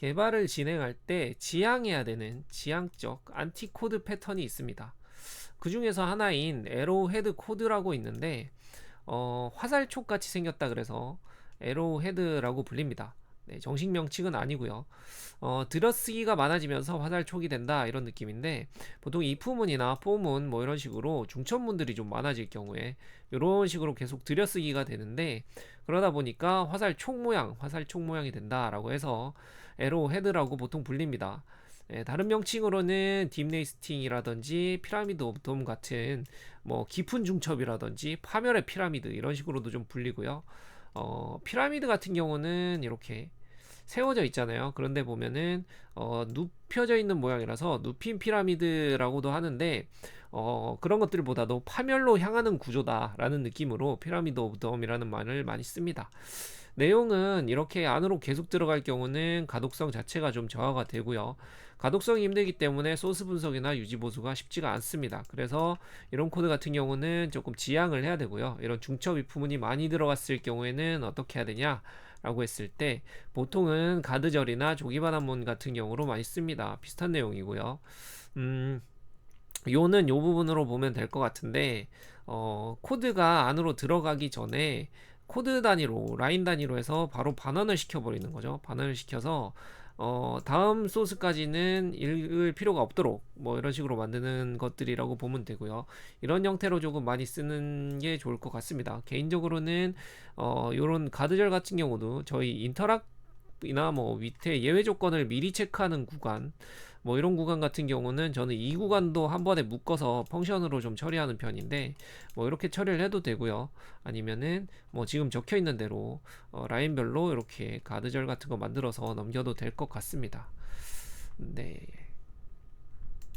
개발을 진행할 때 지향해야 되는 지향적 안티코드 패턴이 있습니다. 그 중에서 하나인 에로우 헤드 코드라고 있는데 어, 화살촉 같이 생겼다 그래서 에로우 헤드라고 불립니다. 네, 정식 명칭은 아니고요. 어, 들어쓰기가 많아지면서 화살 촉이 된다 이런 느낌인데 보통 if문이나 for문 뭐 이런 식으로 중천문들이 좀 많아질 경우에 이런 식으로 계속 들여쓰기가 되는데 그러다 보니까 화살 촉 모양, 화살 촉 모양이 된다라고 해서 에로 헤드라고 보통 불립니다. 예, 다른 명칭으로는 딥네이스팅이라든지 피라미드 오브 돔 같은 뭐 깊은 중첩이라든지 파멸의 피라미드 이런 식으로도 좀 불리고요. 어, 피라미드 같은 경우는 이렇게 세워져 있잖아요. 그런데 보면은 어, 눕혀져 있는 모양이라서 눕힌 피라미드라고도 하는데 어, 그런 것들보다도 파멸로 향하는 구조다라는 느낌으로 피라미드 오브 덤이라는 말을 많이 씁니다. 내용은 이렇게 안으로 계속 들어갈 경우는 가독성 자체가 좀 저하가 되고요. 가독성이 힘들기 때문에 소스 분석이나 유지 보수가 쉽지가 않습니다. 그래서 이런 코드 같은 경우는 조금 지양을 해야 되고요. 이런 중첩 위프문이 많이 들어갔을 경우에는 어떻게 해야 되냐? 라고 했을 때 보통은 가드절이나 조기반환문 같은 경우로 많이 씁니다. 비슷한 내용이고요. 음, 요는 요 부분으로 보면 될 것 같은데 어, 코드가 안으로 들어가기 전에 코드 단위로 라인 단위로 해서 바로 반환을 시켜버리는 거죠. 반환을 시켜서 어, 다음 소스까지는 읽을 필요가 없도록 뭐 이런 식으로 만드는 것들이라고 보면 되고요. 이런 형태로 조금 많이 쓰는 게 좋을 것 같습니다. 개인적으로는 어, 요런 가드절 같은 경우도 저희 인터락 이나 뭐 밑에 예외 조건을 미리 체크하는 구간 뭐 이런 구간 같은 경우는 저는 이 구간도 한 번에 묶어서 펑션으로 좀 처리하는 편인데 뭐 이렇게 처리를 해도 되고요. 아니면은 뭐 지금 적혀 있는 대로 어 라인별로 이렇게 가드절 같은 거 만들어서 넘겨도 될 것 같습니다. 네